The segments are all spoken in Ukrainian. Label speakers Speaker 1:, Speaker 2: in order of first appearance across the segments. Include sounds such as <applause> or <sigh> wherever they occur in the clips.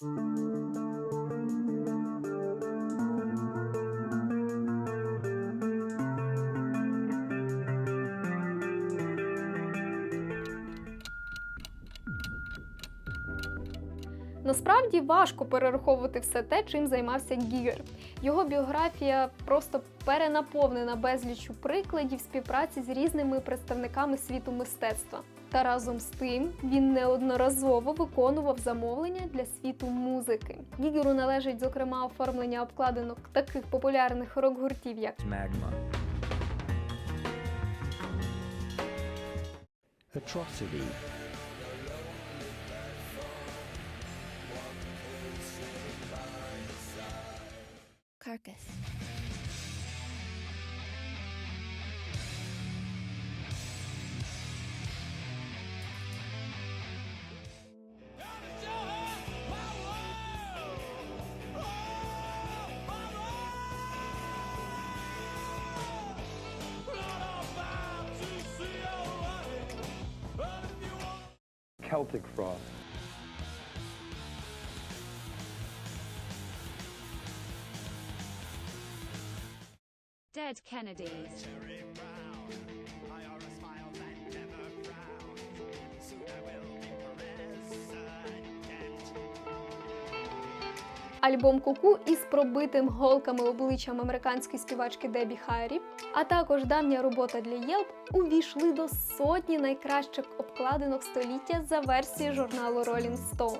Speaker 1: Насправді важко перераховувати все те, чим займався Гігер. Його біографія просто перенаповнена безліччю прикладів співпраці з різними представниками світу мистецтва. Та разом з тим він неодноразово виконував замовлення для світу музики. Гігеру належить, зокрема, оформлення обкладинок таких популярних рок-гуртів, як
Speaker 2: Magma.
Speaker 3: Atrocity.
Speaker 4: Carcass.
Speaker 5: Celtic Frost.
Speaker 6: Dead Kennedys.
Speaker 1: альбом Куку із пробитим голками обличчям американської співачки Дебі Хайрі, а також давня робота для Yelp увійшли до сотні найкращих обкладинок століття за версією журналу Rolling Stone.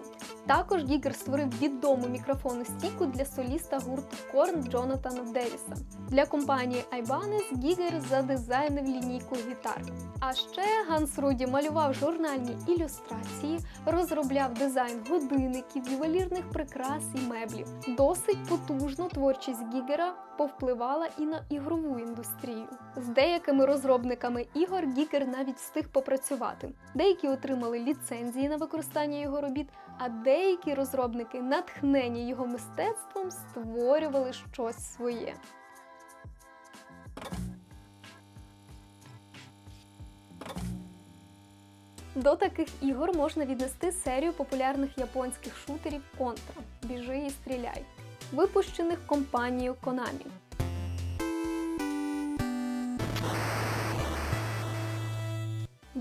Speaker 1: Також Гігер створив відому мікрофонну стійку для соліста гурту Корн Джонатана Девіса. Для компанії Ibanez Гігер задизайнив лінійку гітар. А ще Ганс Руді малював журнальні ілюстрації, розробляв дизайн годинників, ювелірних прикрас і меблів. Досить потужно творчість Гігера повпливала і на ігрову індустрію. З деякими розробниками ігор Гігер навіть встиг попрацювати. Деякі отримали ліцензії на використання його робіт, а деякі розробники, натхнені його мистецтвом, створювали щось своє. До таких ігор можна віднести серію популярних японських шутерів Contra Біжи і стріляй, випущених компанією Konami.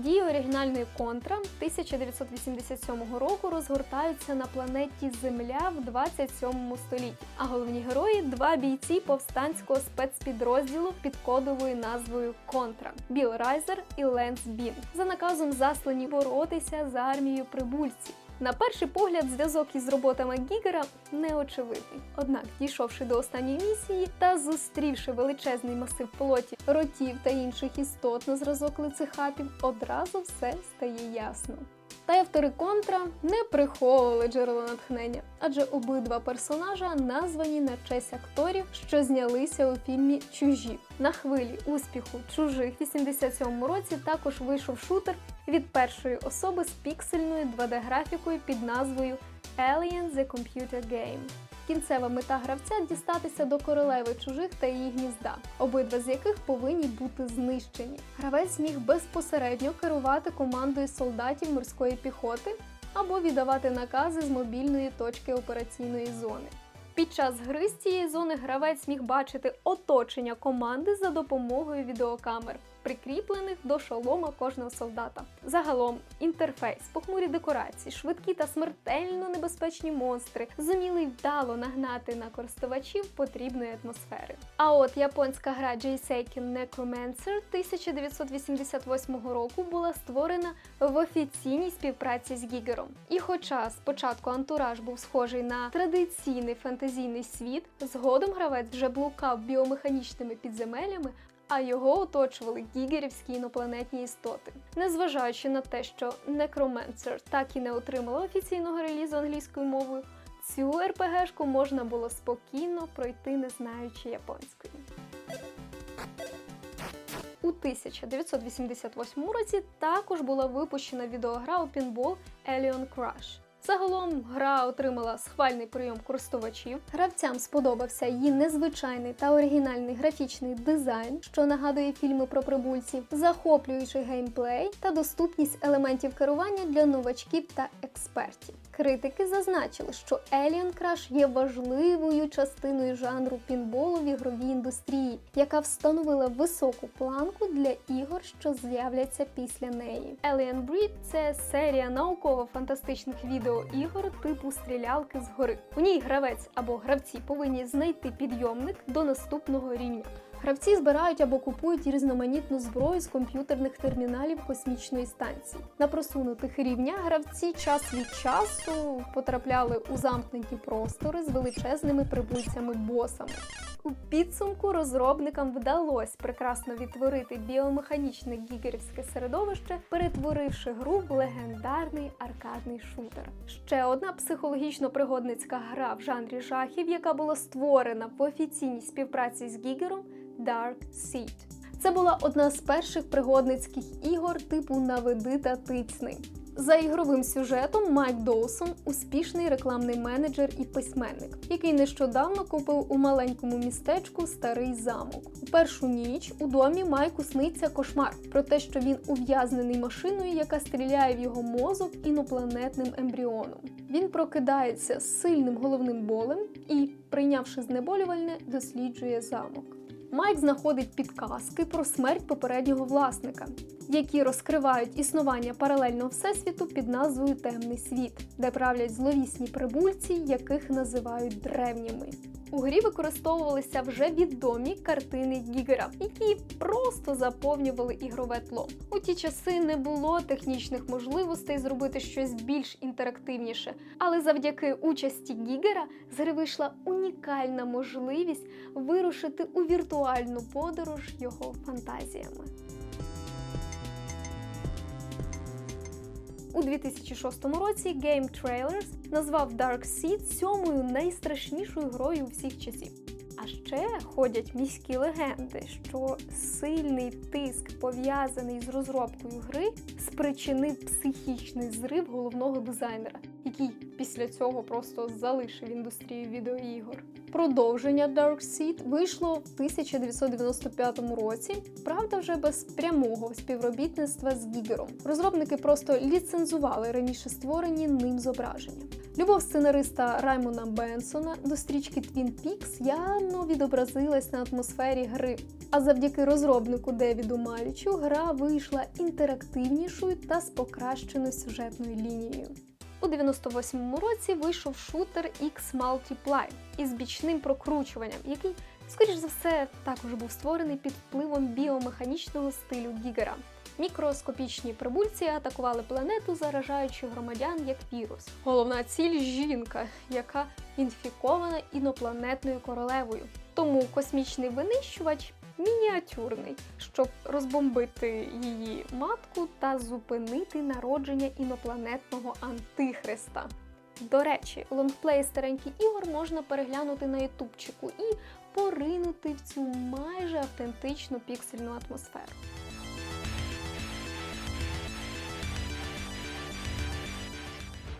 Speaker 1: Дії оригінальної Контра 1987 року розгортаються на планеті Земля в 27 столітті. А головні герої два бійці повстанського спецпідрозділу під кодовою назвою Контра Біл Райзер і Ленс Бін. За наказом заслані боротися за армією прибульців. На перший погляд, зв'язок із роботами Гігера неочевидний. Однак, дійшовши до останньої місії та зустрівши величезний масив плоті, ротів та інших істот на зразок лицехапів, одразу все стає ясно. Та й автори контра не приховували джерело натхнення, адже обидва персонажа названі на честь акторів, що знялися у фільмі Чужі. На хвилі успіху чужих 87-му році також вийшов шутер від першої особи з піксельною 2D-графікою під назвою Alien The Computer Game. Кінцева мета гравця дістатися до королеви чужих та її гнізда, обидва з яких повинні бути знищені. Гравець міг безпосередньо керувати командою солдатів морської піхоти або віддавати накази з мобільної точки операційної зони. Під час гри з цієї зони гравець міг бачити оточення команди за допомогою відеокамер, прикріплених до шолома кожного солдата. Загалом інтерфейс, похмурі декорації, швидкі та смертельно небезпечні монстри зуміли вдало нагнати на користувачів потрібної атмосфери. А от японська гра J-Seiken Necromancer 1988 року була створена в офіційній співпраці з Гігером. І хоча спочатку антураж був схожий на традиційний фантазійний світ, згодом гравець вже блукав біомеханічними підземеллями, а його оточували гігерівські інопланетні істоти. Незважаючи на те, що Necromancer так і не отримала офіційного релізу англійською мовою, цю РПГшку можна було спокійно пройти, не знаючи японської. У 1988 році також була випущена відеогра у пінбол Alien Crush. Загалом гра отримала схвальний прийом користувачів. Гравцям сподобався її незвичайний та оригінальний графічний дизайн, що нагадує фільми про прибульців, захоплюючий геймплей та доступність елементів керування для новачків та експертів. Критики зазначили, що Alien Crush є важливою частиною жанру пінболу в ігровій індустрії, яка встановила високу планку для ігор, що з'являться після неї. Alien Breed – це серія науково-фантастичних відеоігор типу стрілялки згори. У ній гравець або гравці повинні знайти підйомник до наступного рівня. Гравці збирають або купують різноманітну зброю з комп'ютерних терміналів космічної станції. На просунутих рівнях гравці час від часу потрапляли у замкнені простори з величезними прибульцями-босами. У підсумку розробникам вдалося прекрасно відтворити біомеханічне гігерівське середовище, перетворивши гру в легендарний аркадний шутер. Ще одна психологічно-пригодницька гра в жанрі жахів, яка була створена в офіційній співпраці з Гігером Dark Seed. Це була одна з перших пригодницьких ігор типу Наведи та тицьни. За ігровим сюжетом Майк Доусон успішний рекламний менеджер і письменник, який нещодавно купив у маленькому містечку старий замок. У першу ніч у домі Майку сниться кошмар про те, що він ув'язнений машиною, яка стріляє в його мозок інопланетним ембріоном. Він прокидається з сильним головним болем і, прийнявши знеболювальне, досліджує замок. Майк знаходить підказки про смерть попереднього власника, які розкривають існування паралельного всесвіту під назвою Темний світ, де правлять зловісні прибульці, яких називають древніми. У грі використовувалися вже відомі картини Гігера, які просто заповнювали ігрове тло. У ті часи не було технічних можливостей зробити щось більш інтерактивніше, але завдяки участі Гігера з гри вийшла унікальна можливість вирушити у віртуальну подорож його фантазіями. У 2006 році Game Trailers назвав Dark Seed сьомою найстрашнішою грою всіх часів. А ще ходять міські легенди, що сильний тиск, пов'язаний з розробкою гри, спричинив психічний зрив головного дизайнера, який після цього просто залишив індустрію відеоігор. Продовження Dark Seed вийшло в 1995 році, правда, вже без прямого співробітництва з Гігером. Розробники просто ліцензували раніше створені ним зображення. Любов сценариста Раймона Бенсона до стрічки Twin Peaks явно відобразилась на атмосфері гри. А завдяки розробнику Девіду Малічу гра вийшла інтерактивнішою та з покращеною сюжетною лінією. У 98-му році вийшов шутер X Multiply із бічним прокручуванням, який, скоріш за все, також був створений під впливом біомеханічного стилю Гігера. Мікроскопічні прибульці атакували планету, заражаючи громадян як вірус. Головна ціль жінка, яка інфікована інопланетною королевою. Тому космічний винищувач мініатюрний, щоб розбомбити її матку та зупинити народження інопланетного антихриста. До речі, лонгплей стареньких ігор можна переглянути на ютубчику і поринути в цю майже автентичну піксельну атмосферу.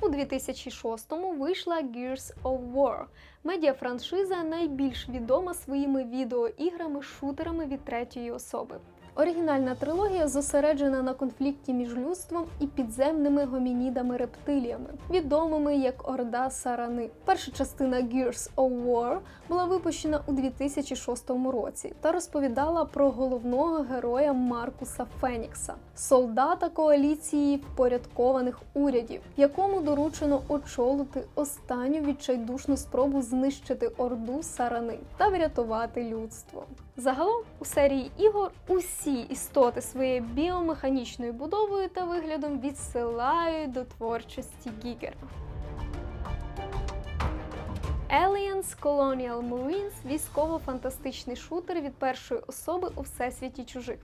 Speaker 1: У 2006-му вийшла Gears of War. Медіафраншиза найбільш відома своїми відеоіграми-шутерами від третьої особи. Оригінальна трилогія зосереджена на конфлікті між людством і підземними гомінідами-рептиліями, відомими як Орда Сарани. Перша частина Gears of War була випущена у 2006 році та розповідала про головного героя Маркуса Фенікса, солдата коаліції впорядкованих урядів, якому доручено очолити останню відчайдушну спробу знищити орду Сарани та врятувати людство. Загалом у серії ігор усі істоти своєю біомеханічною будовою та виглядом відсилають до творчості Гігера. Aliens Colonial Marines – військово-фантастичний шутер від першої особи у всесвіті чужих,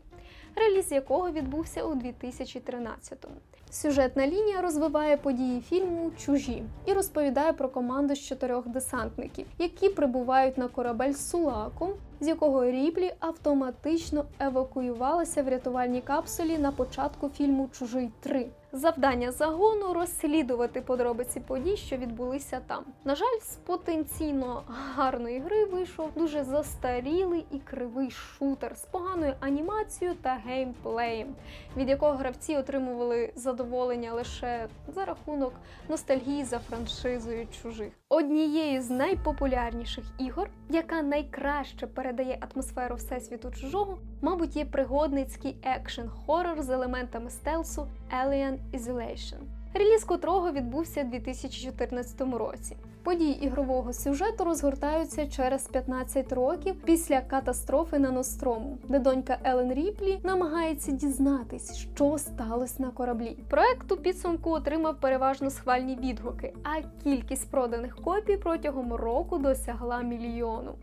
Speaker 1: реліз якого відбувся у 2013-му. Сюжетна лінія розвиває події фільму Чужі і розповідає про команду з чотирьох десантників, які прибувають на корабель з Сулаком з якого Ріплі автоматично евакуювалася в рятувальній капсулі на початку фільму Чужий 3. Завдання загону розслідувати подробиці подій, що відбулися там. На жаль, з потенційно гарної гри вийшов дуже застарілий і кривий шутер з поганою анімацією та геймплеєм, від якого гравці отримували задоволення лише за рахунок ностальгії за франшизою чужих. Однією з найпопулярніших ігор, яка найкраще передає атмосферу всесвіту чужого, мабуть, є пригодницький екшен хорор з елементами стелсу Alien Isolation, реліз котрого відбувся у 2014 році. Події ігрового сюжету розгортаються через 15 років після катастрофи на Нострому, де донька Елен Ріплі намагається дізнатись, що сталося на кораблі. Проект у підсумку отримав переважно схвальні відгуки, а кількість проданих копій протягом року досягла мільйону.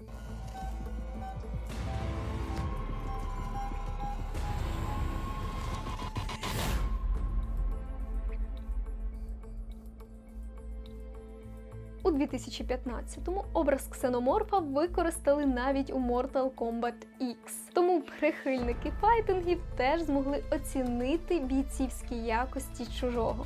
Speaker 1: 2015-му образ ксеноморфа використали навіть у Mortal Kombat X. Тому прихильники файтингів теж змогли оцінити бійцівські якості чужого.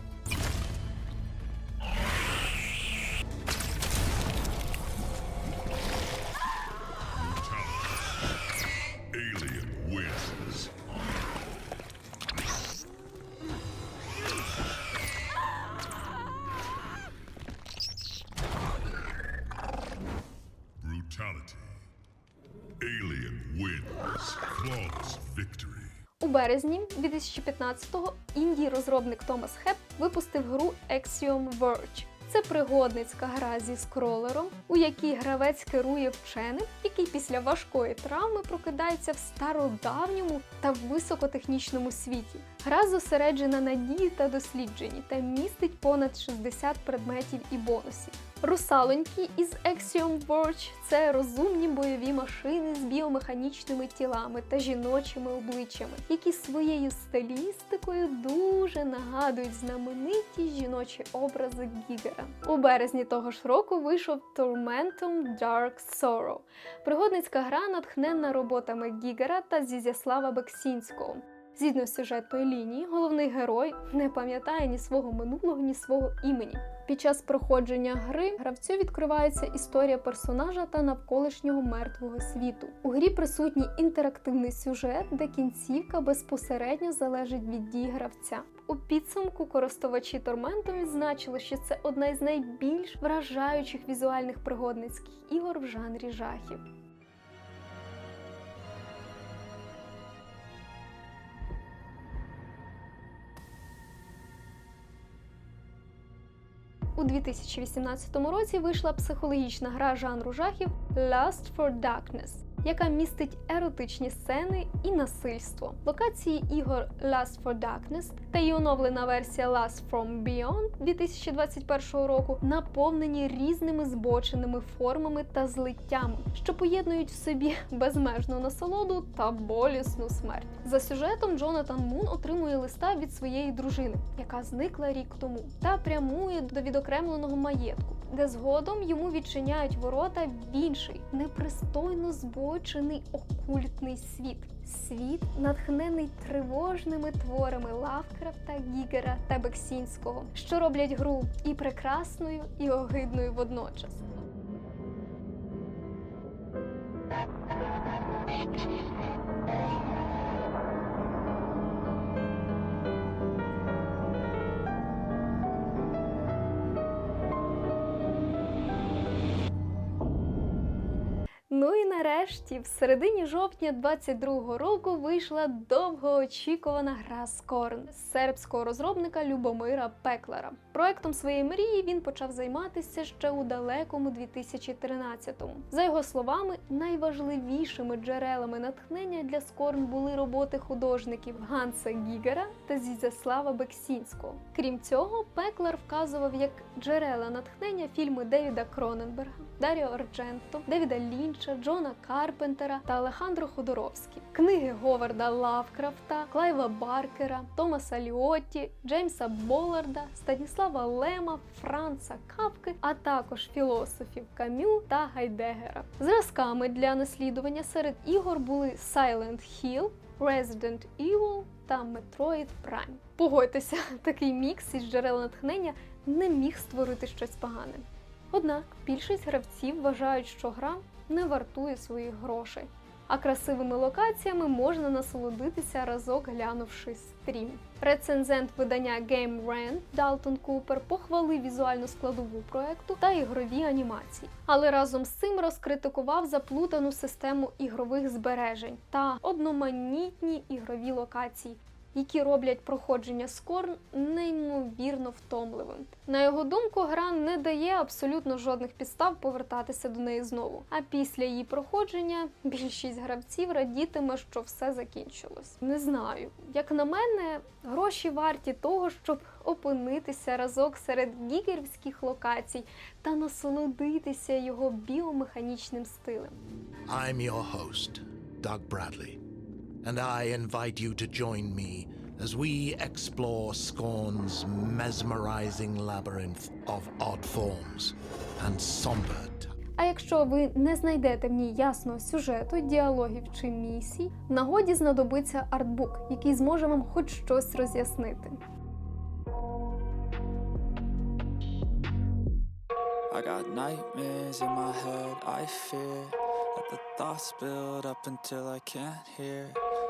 Speaker 1: У березні 2015-го інді розробник Томас Хеп випустив гру Axiom Verge. Це пригодницька гра зі скролером, у якій гравець керує вченим, який після важкої травми прокидається в стародавньому та високотехнічному світі. Гра зосереджена на дії та дослідженні та містить понад 60 предметів і бонусів. Русалоньки із Axiom Verge – це розумні бойові машини біомеханічними тілами та жіночими обличчями, які своєю стилістикою дуже нагадують знамениті жіночі образи Гігера. У березні того ж року вийшов Tormentum Dark Sorrow – пригодницька гра, натхненна роботами Гігера та Зізяслава Бексінського. Згідно з сюжетної лінії, головний герой не пам'ятає ні свого минулого, ні свого імені. Під час проходження гри гравцю відкривається історія персонажа та навколишнього мертвого світу. У грі присутній інтерактивний сюжет, де кінцівка безпосередньо залежить від дій гравця. У підсумку користувачі Торментом відзначили, що це одна із найбільш вражаючих візуальних пригодницьких ігор в жанрі жахів. У 2018 році вийшла психологічна гра жанру жахів Lust for Darkness, яка містить еротичні сцени і насильство. Локації ігор Lust for Darkness та її оновлена версія Last from Beyond 2021 року наповнені різними збоченими формами та злиттями, що поєднують в собі безмежну насолоду та болісну смерть. За сюжетом Джонатан Мун отримує листа від своєї дружини, яка зникла рік тому, та прямує до відокремленого маєтку, де згодом йому відчиняють ворота в інший непристойно збочений окультний світ. Світ, натхнений тривожними творами Лавкрафта, Гігера та Бексінського, що роблять гру і прекрасною, і огидною водночас. Нарешті, в середині жовтня 22-го року вийшла довгоочікувана гра Скорн сербського розробника Любомира Пеклера. Проектом своєї мрії він почав займатися ще у далекому 2013-му. За його словами, найважливішими джерелами натхнення для Скорн були роботи художників Ганса Гігера та Зізяслава Бексінського. Крім цього, Пеклер вказував як джерела натхнення фільми Девіда Кроненберга, Даріо Ардженто, Девіда Лінча, Джона Карпентера та Алехандро Ходоровські, книги Говарда Лавкрафта, Клайва Баркера, Томаса Ліотті, Джеймса Болларда, Станіслава Лема, Франца Капки, а також філософів Камю та Гайдегера. Зразками для наслідування серед ігор були Silent Hill, Resident Evil та Metroid Prime. Погодьтеся, <laughs> такий мікс із джерел натхнення не міг створити щось погане. Однак більшість гравців вважають, що гра не вартує своїх грошей, а красивими локаціями можна насолодитися разок глянувши стрім. Рецензент видання Game Rant Далтон Купер похвалив візуальну складову проекту та ігрові анімації, але разом з цим розкритикував заплутану систему ігрових збережень та одноманітні ігрові локації, які роблять проходження Скорн неймовірно втомливим. На його думку, гра не дає абсолютно жодних підстав повертатися до неї знову. А після її проходження більшість гравців радітиме, що все закінчилось. Не знаю. Як на мене, гроші варті того, щоб опинитися разок серед гігерівських локацій та насолодитися його біомеханічним стилем.
Speaker 3: I'm your host, Doug Bradley, and I invite you to join me as we explore Scorn's mesmerizing labyrinth of odd forms and somber
Speaker 1: А якщо ви не знайдете в ній ясного сюжету, діалогів чи місій, нагоді знадобиться артбук, який зможе вам хоч щось роз'яснити.
Speaker 7: I got nightmares in my head, I fear that the thoughts build up until I can't hear.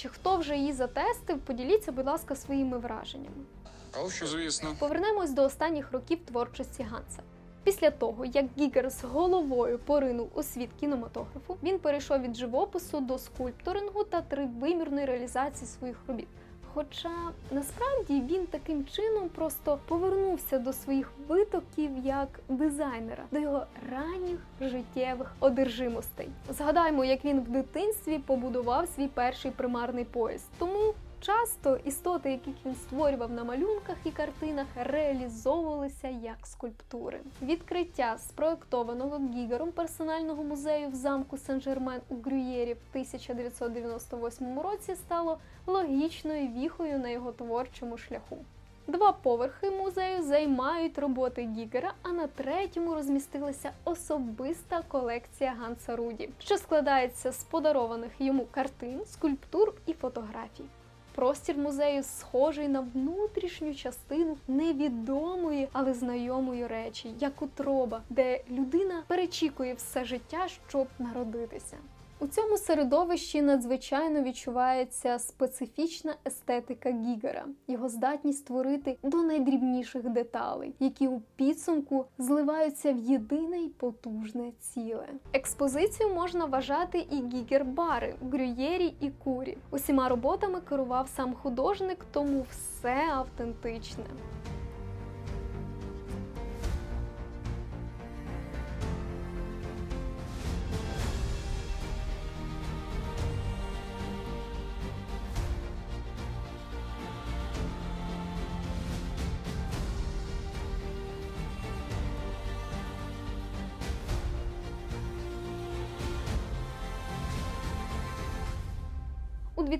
Speaker 1: Речі, хто вже її затестив, поділіться, будь ласка, своїми враженнями.
Speaker 8: Звісно.
Speaker 1: Повернемось до останніх років творчості Ганса. Після того, як Гігер з головою поринув у світ кінематографу, він перейшов від живопису до скульпторингу та тривимірної реалізації своїх робіт. Хоча насправді він таким чином просто повернувся до своїх витоків як дизайнера, до його ранніх життєвих одержимостей. Згадаймо, як він в дитинстві побудував свій перший примарний поїзд. Тому часто істоти, яких він створював на малюнках і картинах, реалізовувалися як скульптури. Відкриття спроектованого Гігером персонального музею в замку Сен-Жермен у Грюєрі в 1998 році стало логічною віхою на його творчому шляху. Два поверхи музею займають роботи Гігера, а на третьому розмістилася особиста колекція Ганса Руді, що складається з подарованих йому картин, скульптур і фотографій. Простір музею схожий на внутрішню частину невідомої, але знайомої речі, як утроба, де людина перечікує все життя, щоб народитися. У цьому середовищі надзвичайно відчувається специфічна естетика Гігера, його здатність створити до найдрібніших деталей, які у підсумку зливаються в єдине й потужне ціле. Експозицію можна вважати і гігер-бари Грюєрі і Курі. Усіма роботами керував сам художник, тому все автентичне.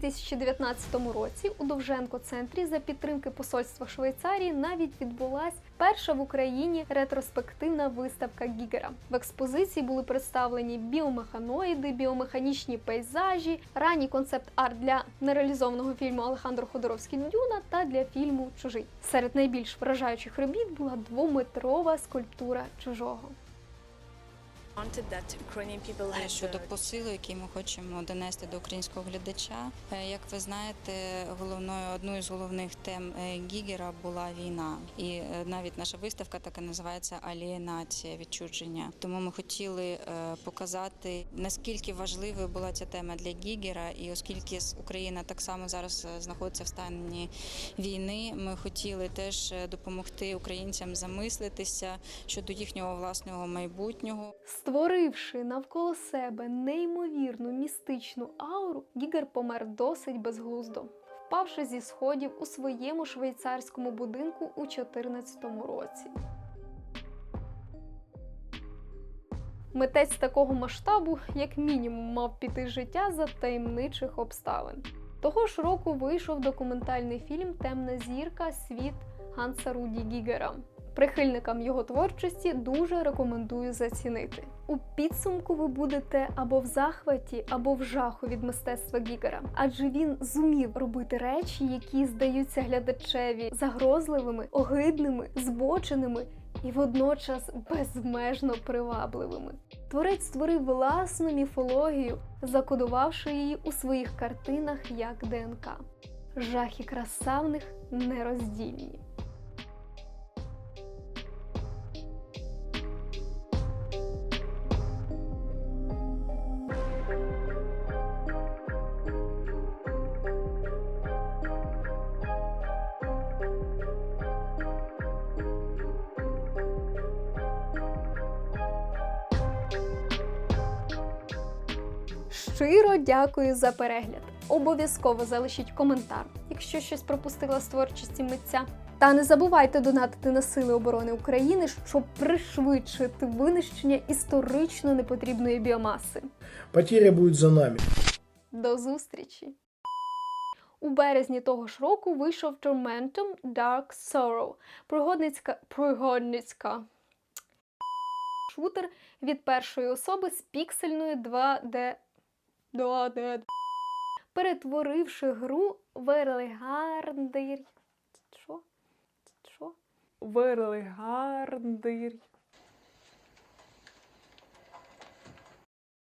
Speaker 1: 2019 році у Довженко центрі за підтримки посольства Швейцарії навіть відбулась перша в Україні ретроспективна виставка Гігера. В експозиції були представлені біомеханоїди, біомеханічні пейзажі, ранній концепт-арт для нереалізованого фільму Алехандро Ходоровський Дюна та для фільму Чужий. Серед найбільш вражаючих робіт була двометрова скульптура чужого.
Speaker 8: Е, щодо посилу, який ми хочемо донести до українського глядача. Е, Як ви знаєте, головною одною з головних тем е, Гігера була війна, і навіть наша виставка така називається Алієнація відчудження. Тому ми хотіли показати наскільки важливою була ця тема для Гігера, і оскільки Україна так само зараз знаходиться в стані війни, ми хотіли теж допомогти українцям замислитися щодо їхнього власного майбутнього.
Speaker 1: Створивши навколо себе неймовірну містичну ауру, Гігер помер досить безглуздо, впавши зі сходів у своєму швейцарському будинку у 2014 році. Митець такого масштабу, як мінімум, мав піти життя за таємничих обставин. Того ж року вийшов документальний фільм Темна зірка Світ Ганса Руді Гігера. Прихильникам його творчості дуже рекомендую зацінити. У підсумку ви будете або в захваті, або в жаху від мистецтва Гігера, адже він зумів робити речі, які здаються глядачеві загрозливими, огидними, збоченими і водночас безмежно привабливими. Творець створив власну міфологію, закодувавши її у своїх картинах як ДНК. Жахи краса в них нероздільні. Дякую за перегляд. Обов'язково залишіть коментар, якщо щось пропустила з творчості митця. Та не забувайте донатити на Сили оборони України, щоб пришвидшити винищення історично непотрібної біомаси.
Speaker 9: Потеря будет за нами.
Speaker 1: До зустрічі! У березні того ж року вийшов Tormentum Dark Sorrow. Пригодницька пригодницька шутер від першої особи з піксельною 2D 2D перетворивши гру в елегантний... Що? Що? В елегантний